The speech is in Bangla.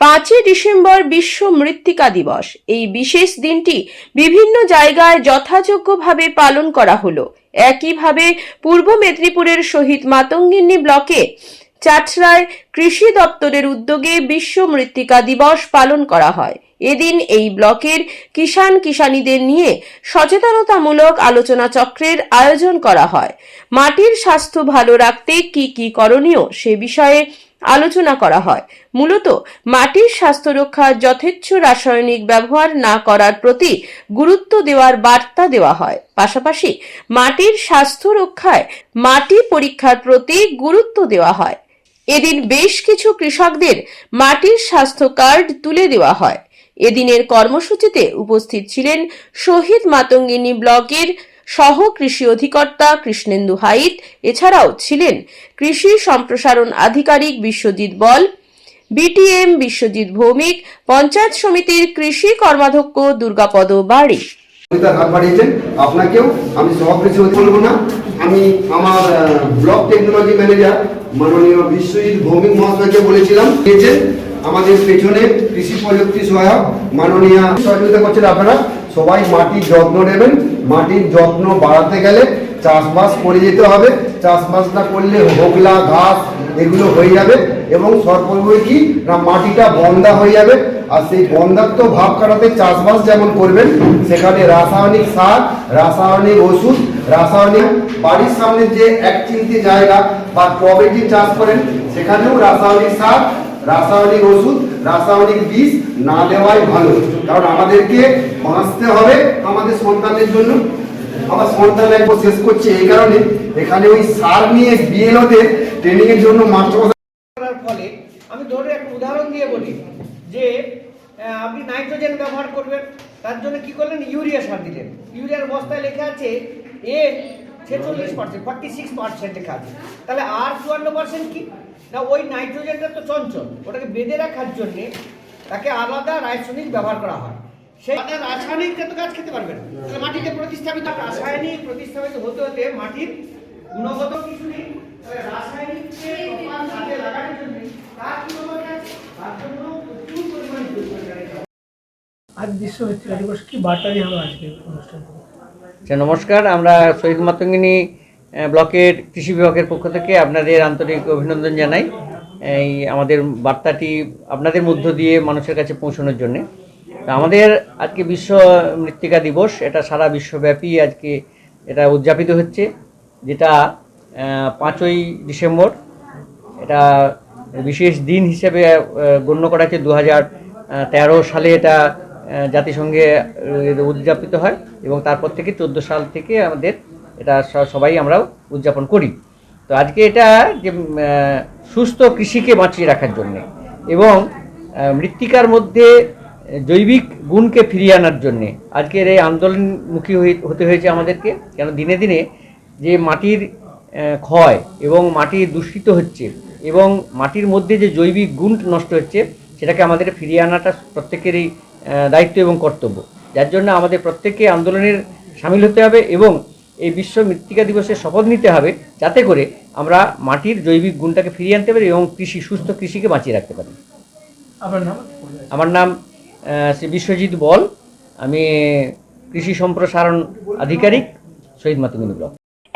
পাঁচই ডিসেম্বর বিশ্ব মৃত্তিকা দিবস। এই বিশেষ দিনটি বিভিন্ন জায়গায় যথাযোগ্যভাবে পালন করা হলো। একইভাবে পূর্ব মেদিনীপুরের শহীদ মাতঙ্গিনী ব্লকে চাটরায় কৃষি দপ্তরের উদ্যোগে বিশ্ব মৃত্তিকা দিবস পালন করা হয়। এদিন এই ব্লকের কিষান কিষানীদের নিয়ে সচেতনতামূলক আলোচনা চক্রের আয়োজন করা হয়। মাটির স্বাস্থ্য ভালো রাখতে কি কি করণীয় সে বিষয়ে আলোচনা করা হয়। মূলত, মাটির স্বাস্থ্য রক্ষার যথেচ্ছ রাসায়নিক ব্যবহার না করার প্রতি গুরুত্ব দেওয়ার বার্তা দেওয়া হয়। পাশাপাশি, মাটির স্বাস্থ্য রক্ষায় মাটি পরীক্ষার প্রতি গুরুত্ব দেওয়া হয়। এদিন বেশ কিছু কৃষকদের মাটির স্বাস্থ্য কার্ড তুলে দেওয়া হয়। এদিনের কর্মসূচিতে উপস্থিত ছিলেন শহীদ মাতঙ্গিনী ব্লকের সহ কৃষি অধিকর্তা কৃষ্ণেন্দু হাইত এছাড়াও ছিলেন কৃষি সম্প্রসারণ আধিকারিক বিশ্বজিৎ বল, বিটিএম বিশ্বজিৎ ভৌমিক, পঞ্চায়েত সমিতির কৃষি কর্মাধ্যক্ষ দুর্গাপদ বাড়ি। আপনাকেও আমি সভাপতি বলব না। আমি আমার ব্লক টেকনোলজি ম্যানেজার মাননীয় বিশ্বজিৎ ভৌমিক মহাশয়কে বলেছিলাম। দিয়েছেন আমাদের পেছনে কৃষি প্রযুক্তি সহায়ক মাননীয় সহযোগিতা করছেন আপনারা। সবাই মাটির যত্ন নেবেন। মাটির যত্ন বাড়াতে গেলে চাষবাস করে যেতে হবে। চাষবাস না করলে হোগলা, ঘাস এগুলো হয়ে যাবে এবং সর্বোপরি কি না মাটিটা বন্ধা হয়ে যাবে। আর সেই বন্ধাত্ম ভাব কাটাতে চাষবাস যেমন করবেন, সেখানে রাসায়নিক সার, রাসায়নিক ওষুধ, রাসায়নিক বাড়ির সামনে যে এক চিনতে জায়গা বা টবে চাষ করেন, সেখানেও রাসায়নিক সার রাসায়নিক ওষুধ, রাসায়নিক বীজ না দেওয়াই ভালো। কারণ আমাদেরকে বাঁচতে হবে আমাদের সন্তানের জন্য। আমার সন্তান একবার শেষ করছে এই কারণে এখানে ওই সার নিয়ে বিএলওদের ট্রেনিং এর জন্য মাস্টার করার ফলে আমি ধরে একটা উদাহরণ দিয়ে বলি যে আপনি নাইট্রোজেন ব্যবহার করবেন, তার জন্য কি করলেন? ইউরিয়া সার দিলেন। ইউরিয়ার বস্তায় লেখা আছে, এ ছেচল্লিশ পার্সেন্ট ফর্টি সিক্স পার্সেন্ট লেখা আছে তাহলে আর চুয়ান্ন পার্সেন্ট কি? না, ওই নাইট্রোজেনটা তো চঞ্চল, ওটাকে বেঁধে রাখার জন্যে তাকে আলাদা রাসায়নিক ব্যবহার করা হয়। সেই আলাদা রাসায়নিক তো গাছ খেতে পারবেন তাহলে মাটিতে প্রতিস্থাপিত রাসায়নিক প্রতিস্থাপিত হতে হতে মাটির গুণগত কিছু নেই। তাহলে রাসায়নিককে প্রপার কাজে লাগানোর জন্য তার কি ব্যবহার আছে তার জন্য প্রচুর পরিমাণে জৈব রাসায়নিক আচ্ছা নমস্কার। আমরা শহীদ মাতঙ্গিনী ব্লকের কৃষি বিভাগের পক্ষ থেকে আপনাদের আন্তরিক অভিনন্দন জানাই এই আমাদের বার্তাটি আপনাদের মধ্য দিয়ে মানুষের কাছে পৌঁছানোর জন্য। আমাদের আজকে বিশ্ব মৃত্তিকা দিবস, এটা সারা বিশ্বব্যাপী আজকে এটা উদযাপিত হচ্ছে, যেটা পাঁচই ডিসেম্বর। এটা বিশেষ দিন হিসেবে গণ্য করা হচ্ছে দু হাজার তেরো সালে এটা জাতিসংঘে উদযাপিত হয় এবং তারপর থেকে চোদ্দ সাল থেকে আমাদের এটা সবাই আমরাও উদযাপন করি। তো আজকে এটা যে সুস্থ কৃষিকে বাঁচিয়ে রাখার জন্য এবং মৃত্তিকার মধ্যে জৈবিক গুণকে ফিরিয়ে আনার জন্যে আজকের এই আন্দোলনমুখী হতে হয়েছে আমাদেরকে, কেন দিনে দিনে যে মাটির ক্ষয় এবং মাটি দূষিত হচ্ছে এবং মাটির মধ্যে যে জৈবিক গুণ নষ্ট হচ্ছে সেটাকে আমাদের ফিরিয়ে আনাটা প্রত্যেকেরই দায়িত্ব এবং কর্তব্য। যার জন্য আমাদের প্রত্যেককে আন্দোলনের সামিল হতে হবে এবং এই বিশ্ব মৃত্তিকা দিবসে শপথ নিতে হবে যাতে করে আমরা মাটির জৈবিক গুণটাকে ফিরিয়ে আনতে পারি এবং কৃষি সুস্থ কৃষিকে বাঁচিয়ে রাখতে পারি। আপনার নাম? আমার নাম শ্রী বিশ্বজিৎ বল। আমি কৃষি সম্প্রসারণ আধিকারিক শহীদ মাতঙ্গিনী ব্লক।